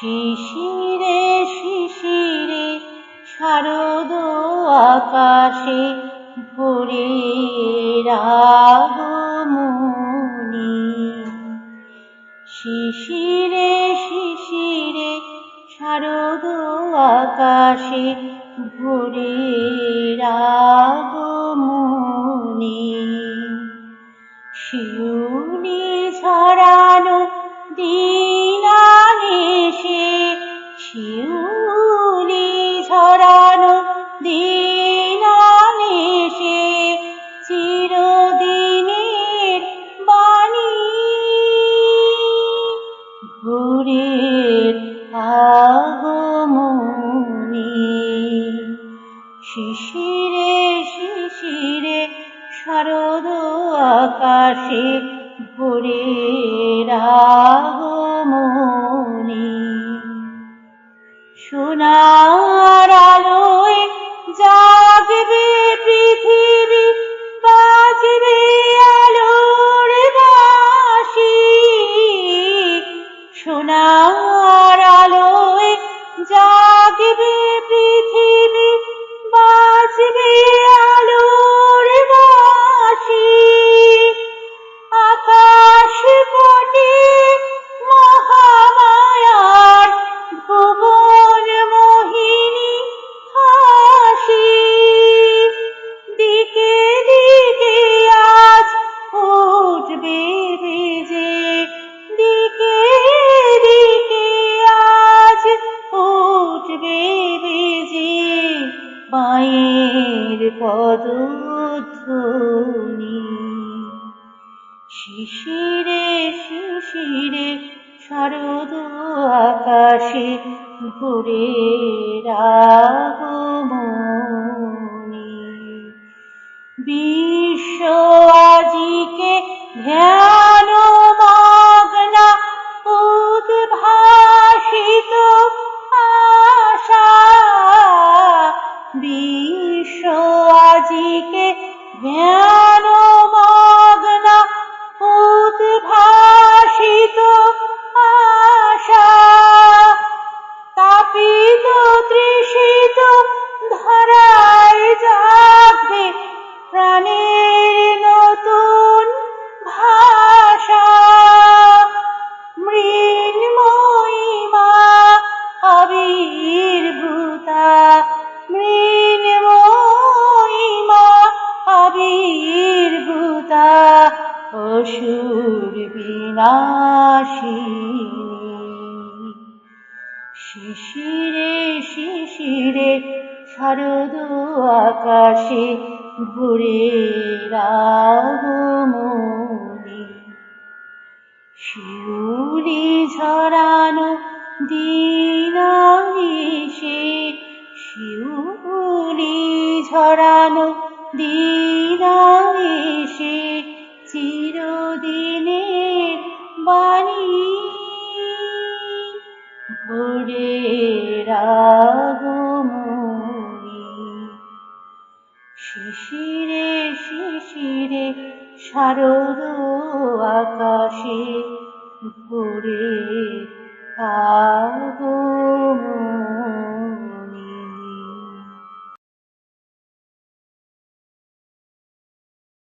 শিশিরে শিশিরে শারদ আকাশে ভোরে আগমনী। শিশিরে শিশিরে শারদ আকাশে ভোরে আগমনী শিশিরে শিশিরে, শারদ আকাশে ভোরের আগমনী সোনার আলোয় জাগবে পৃথিবী, বাজবে আলোর বাঁশি সোনার আলোয় জাগবে মায়ের পদধ্বনি। শিশিরে শিশিরে শারদ আকাশে ঘুরে আগমনী जी के व्यय অসুর বিনাশিনী শিশিরে শিশিরে শারদ আকাশে ঘুরে আগমনী শিউলি ঝরানো দিনানিশে শিউলি ঝরানো দিনানিশে চিরদিনের বাণী ভোরের আগমনী শিশিরে শিশিরে শারদ আকাশে ভোরে আগমনী